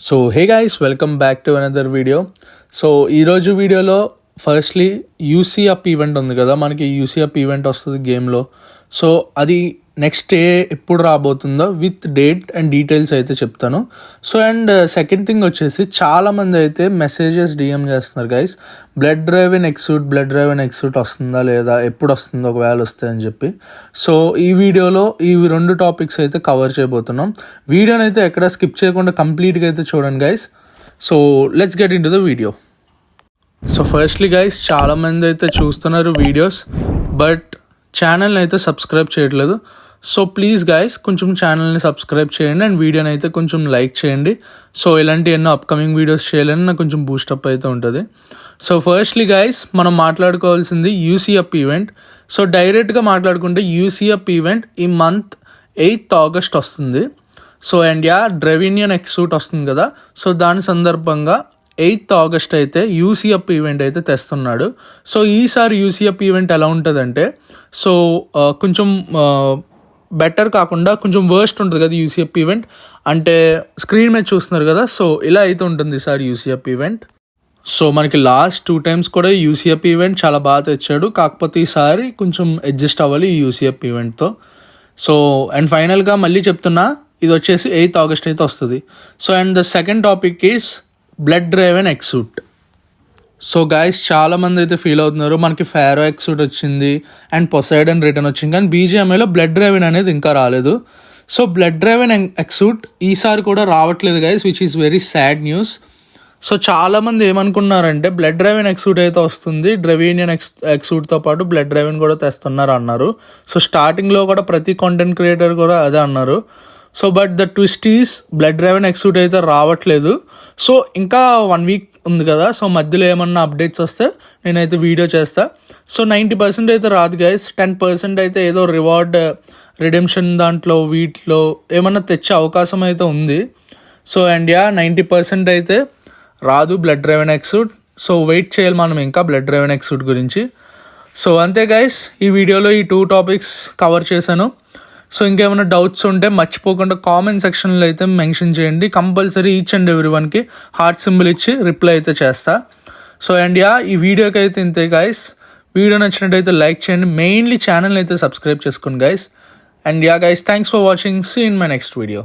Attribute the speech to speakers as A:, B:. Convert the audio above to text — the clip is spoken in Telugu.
A: So hey guys welcome back to another video so ఈరోజు వీడియోలో ఫస్ట్లీ యూసీ అప్ ఈవెంట్ ఉంది కదా మనకి యూసీ అప్ ఈవెంట్ వస్తుంది గేమ్లో సో అది నెక్స్ట్ డే ఎప్పుడు రాబోతుందో విత్ డేట్ అండ్ డీటెయిల్స్ అయితే చెప్తాను. So and uh, second thing వచ్చేసి చాలామంది అయితే మెసేజెస్ డిఎం చేస్తున్నారు guys Blood Raven X suit Blood Raven X suit వస్తుందా లేదా ఎప్పుడు వస్తుందో ఒకవేళ వస్తే అని చెప్పి. సో ఈ వీడియోలో ఈ రెండు టాపిక్స్ అయితే కవర్ చేయబోతున్నాం. వీడియోని అయితే ఎక్కడ స్కిప్ చేయకుండా కంప్లీట్గా అయితే చూడండి guys so let's get into the video so firstly guys చాలామంది అయితే చూస్తున్నారు వీడియోస్ బట్ ఛానల్ని అయితే సబ్స్క్రైబ్ చేయట్లేదు. సో ప్లీజ్ గైస్ కొంచెం ఛానల్ని సబ్స్క్రైబ్ చేయండి అండ్ వీడియోని అయితే కొంచెం లైక్ చేయండి. సో ఇలాంటి ఎన్నో అప్కమింగ్ వీడియోస్ చేయాలని నాకు కొంచెం బూస్టప్ అయితే ఉంటుంది. సో ఫస్ట్లీ గైస్ మనం మాట్లాడుకోవాల్సింది యూసీఎఫ్ ఈవెంట్ సో డైరెక్ట్గా మాట్లాడుకుంటే యూసీఎఫ్ ఈవెంట్ ఈ మంత్ ఎయిత్ ఆగస్ట్ వస్తుంది. సో అండ్ యా డ్రెవినియన్ ఎక్సూట్ వస్తుంది కదా. సో దాని సందర్భంగా ఎయిత్ ఆగస్ట్ అయితే యూసీఎఫ్ ఈవెంట్ అయితే తెస్తున్నాడు. సో ఈసారి యూసీఎఫ్ ఈవెంట్ ఎలా ఉంటుందంటే సో uh, కొంచెం uh, బెటర్ కాకుండా కొంచెం వర్స్ట్ ఉంటుంది కదా యూసీఎఫ్ ఈవెంట్ అంటే స్క్రీన్ మీద చూస్తున్నారు కదా సో ఇలా అయితే ఉంటుంది సార్ యూసీఎఫ్ ఈవెంట్ సో మనకి లాస్ట్ టూ టైమ్స్ కూడా యూసీఎఫ్ ఈవెంట్ చాలా బాగా తెచ్చాడు. కాకపోతే ఈసారి కొంచెం అడ్జస్ట్ అవ్వాలి ఈ యూసీఎఫ్ ఈవెంట్తో సో అండ్ ఫైనల్గా మళ్ళీ చెప్తున్నా ఇది వచ్చేసి ఎయిత్ ఆగస్ట్ అయితే వస్తుంది. So and the second topic is Blood drive and X suit so guys చాలా మంది అయితే ఫీల్ అవుతున్నారు. మనకి ఫారో ఎక్సూట్ వచ్చింది అండ్ పొసైడన్ రిటర్న్ వచ్చింది. కానీ బీజేఎంఏలో బ్లడ్ డ్రైవెన్ అనేది ఇంకా రాలేదు. సో బ్లడ్ డ్రైవెన్ ఎక్సూట్ ఈసారి కూడా రావట్లేదు guys which is very sad news so చాలామంది ఏమనుకున్నారంటే బ్లడ్ డ్రైవెన్ ఎక్సూట్ అయితే వస్తుంది. డ్రెవీనియన్ ఎక్స్ ఎక్సూట్తో పాటు బ్లడ్ డ్రైవెన్ కూడా తెస్తున్నారు అన్నారు. సో స్టార్టింగ్లో కూడా ప్రతి కంటెంట్ క్రియేటర్ కూడా అదే అన్నారు. So but the twist is Blood Raven X suit అయితే రావట్లేదు. సో ఇంకా వన్ వీక్ ఉంది కదా. సో మధ్యలో ఏమన్నా అప్డేట్స్ వస్తే నేనైతే వీడియో చేస్తా. సో నైంటీ పర్సెంట్ అయితే రాదు గైస్ టెన్ పర్సెంట్ అయితే ఏదో రివార్డ్ రిడెంప్షన్ దాంట్లో వీటిలో ఏమన్నా తెచ్చే అవకాశం అయితే ఉంది. So and ya ninety percent అయితే రాదు Blood Raven X suit so wait చేయాలి మనం ఇంకా బ్లడ్ డ్రైవెన్ ఎక్స్యూట్ గురించి. సో అంతే గైస్ ఈ వీడియోలో ఈ టూ టాపిక్స్ కవర్ చేశాను. సో ఇంకేమైనా డౌట్స్ ఉంటే మర్చిపోకుండా కామెంట్ సెక్షన్లో అయితే మెన్షన్ చేయండి. కంపల్సరీ ఈచ్ అండ్ ఎవ్రీ వన్కి హార్ట్ సింబల్ ఇచ్చి రిప్లై అయితే చేస్తా. సో అండ్ యా ఈ వీడియోకి అయితే ఇంతే గైస్ వీడియో నచ్చినట్టయితే లైక్ చేయండి. మెయిన్లీ ఛానల్ అయితే సబ్స్క్రైబ్ చేసుకోండి guys and ya guys thanks for watching see in my next video